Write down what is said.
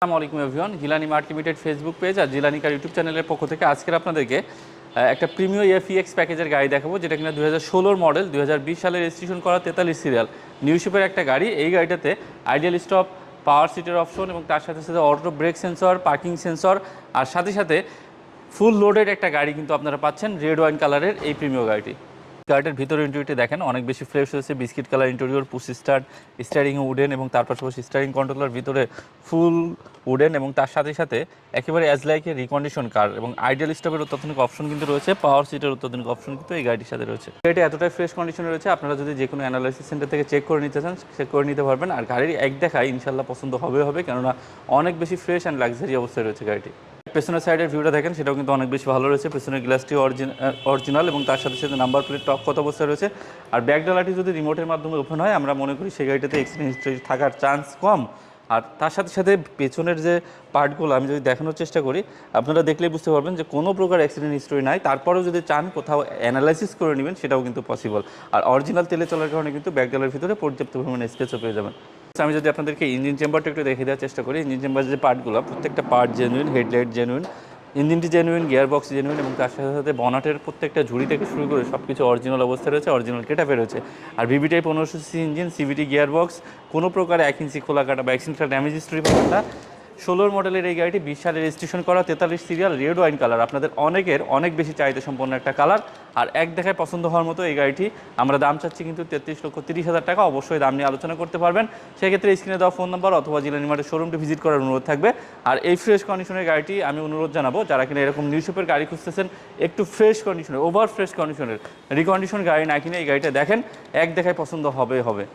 আসসালামু আলাইকুম everyone, Jilani mart limited Facebook page আর Jilani car YouTube চ্যানেলের পক্ষ থেকে আজকের আপনাদেরকে একটা প্রিমিয় এফিএক্স প্যাকেজের গাড়ি দেখাবো, যেটা কিনা দু হাজার মডেল, দুই হাজার বিশ সালে রেজিস্ট্রেশন করা তেতাল্লিশ সিরিয়াল। নিউশিপের একটা গাড়ি, এই গাড়িটাতে আইডিয়াল স্টপ, পাওয়ার সিটের অপশন এবং তার সাথে সাথে auto brake sensor, parking sensor আর সাথে সাথে ফুল লোডেড একটা গাড়ি কিন্তু আপনারা পাচ্ছেন, রেড ওয়াইন কালারের এই প্রিমিয় গাড়িটি। গাড়িটার ভিতরে ইন্টেরিয়রটি দেখেন, অনেক বেশি ফ্রেশ হয়েছে biscuit colour interior push start steering wooden এবং তার পাশাপাশি স্টারিং কন্ট্রোলার ভিতরে ফুল উডেন এবং তার সাথে সাথে একেবারে as like a recondition car এবং আইডিয়াল স্টপের অত্যাধুনিক অপশন কিন্তু রয়েছে পাওয়ার সিটের অত্যাধুনিক অপশন কিন্তু এই গাড়িটির সাথে রয়েছে। এটা এতটাই ফ্রেশ কন্ডিশনে রয়েছে, আপনারা যদি যে কোনো অ্যানালাইসিস সেন্টার থেকে চেক করে নিতে চান চেক করে নিতে পারবেন। আর গাড়ির এক দেখায় ইনশাল্লাহ পছন্দ হবে হবে, কেননা অনেক বেশি ফ্রেশ অ্যান্ড লাক্সারি অবস্থায় রয়েছে গাড়িটি। পেছনের সাইডের ভিউটা দেখেন, সেটাও কিন্তু অনেক বেশি ভালো রয়েছে। পেছনের গ্লাসটি অরিজিনাল এবং তার সাথে সাথে নাম্বার প্লেট টপ কত অবস্থায় রয়েছে? আর ব্যাক ডালাটি যদি রিমোটের মাধ্যমে ওপেন হয়, আমরা মনে করি সেই গাড়িটাতে এক্সিডেন্ট থাকার চান্স কম। আর তার সাথে সাথে পেছনের যে পার্টগুলো আমি যদি দেখানোর চেষ্টা করি, আপনারা দেখলেই বুঝতে পারবেন যে কোনো প্রকার অ্যাক্সিডেন্ট হিস্ট্রি নাই। তারপরেও যদি চান, কোথাও অ্যানালাইসিস করে নেবেন, সেটাও কিন্তু পসিবল আর অরিজিনাল তেলে চলার কারণে কিন্তু ব্যাক ডালার ভিতরে পর্যাপ্ত পরিমাণে স্পেসও পেয়ে যাবেন। আচ্ছা, আমি যদি আপনাদেরকে ইঞ্জিন চেম্বারটা একটু দেখে দেওয়ার চেষ্টা করি ইঞ্জিন চেম্বার যে পার্টগুলো প্রত্যেকটা পার্ট জেনুইন হেডলাইট জেনুইন ইঞ্জিনটি জেনুইন গিয়ার বক্স জেনুইন এবং তার সাথে সাথে বনাটের প্রত্যেকটা ঝুড়ি থেকে শুরু করে সব কিছু অরিজিনাল অবস্থায় রয়েছে অরিজিনাল কেটাপে রয়েছে। আর ভিভিটাই পনেরোশো C engine CVT gear box কোনো প্রকার এক ইঞ্চি খোলা কাটা বা এক্সিনটা ড্যামেজ হিস্ট্রি না ষোলোর মডেলের এই গাড়িটি বিশ সালে রেজিস্ট্রেশন করা, তেতাল্লিশ সিরিয়াল, রেড ওয়াইন কালার। আপনাদের অনেকের অনেক বেশি চাহিদা সম্পন্ন একটা কালার। আর এক দেখায় পছন্দ হওয়ার মতো এই গাড়িটি, আমরা দাম চাচ্ছি কিন্তু তেত্রিশ লক্ষ তিরিশ হাজার টাকা। অবশ্যই দাম নিয়ে আলোচনা করতে পারবেন। সেক্ষেত্রে স্ক্রিনে দেওয়া ফোন নাম্বার অথবা জিলা নিমার্টের শোরুমটি ভিজিট করার অনুরোধ থাকবে। আর এই ফ্রেশ কন্ডিশনের গাড়িটি আমি অনুরোধ জানাব, যারা কিনা এরকম নিউ শেপের গাড়ি খুঁজতেছেন, একটু ফ্রেশ কন্ডিশনের ওভার ফ্রেশ কন্ডিশনের রিকন্ডিশন গাড়ি না কিনে এই গাড়িটা দেখেন, এক দেখায় পছন্দ হবে হবে।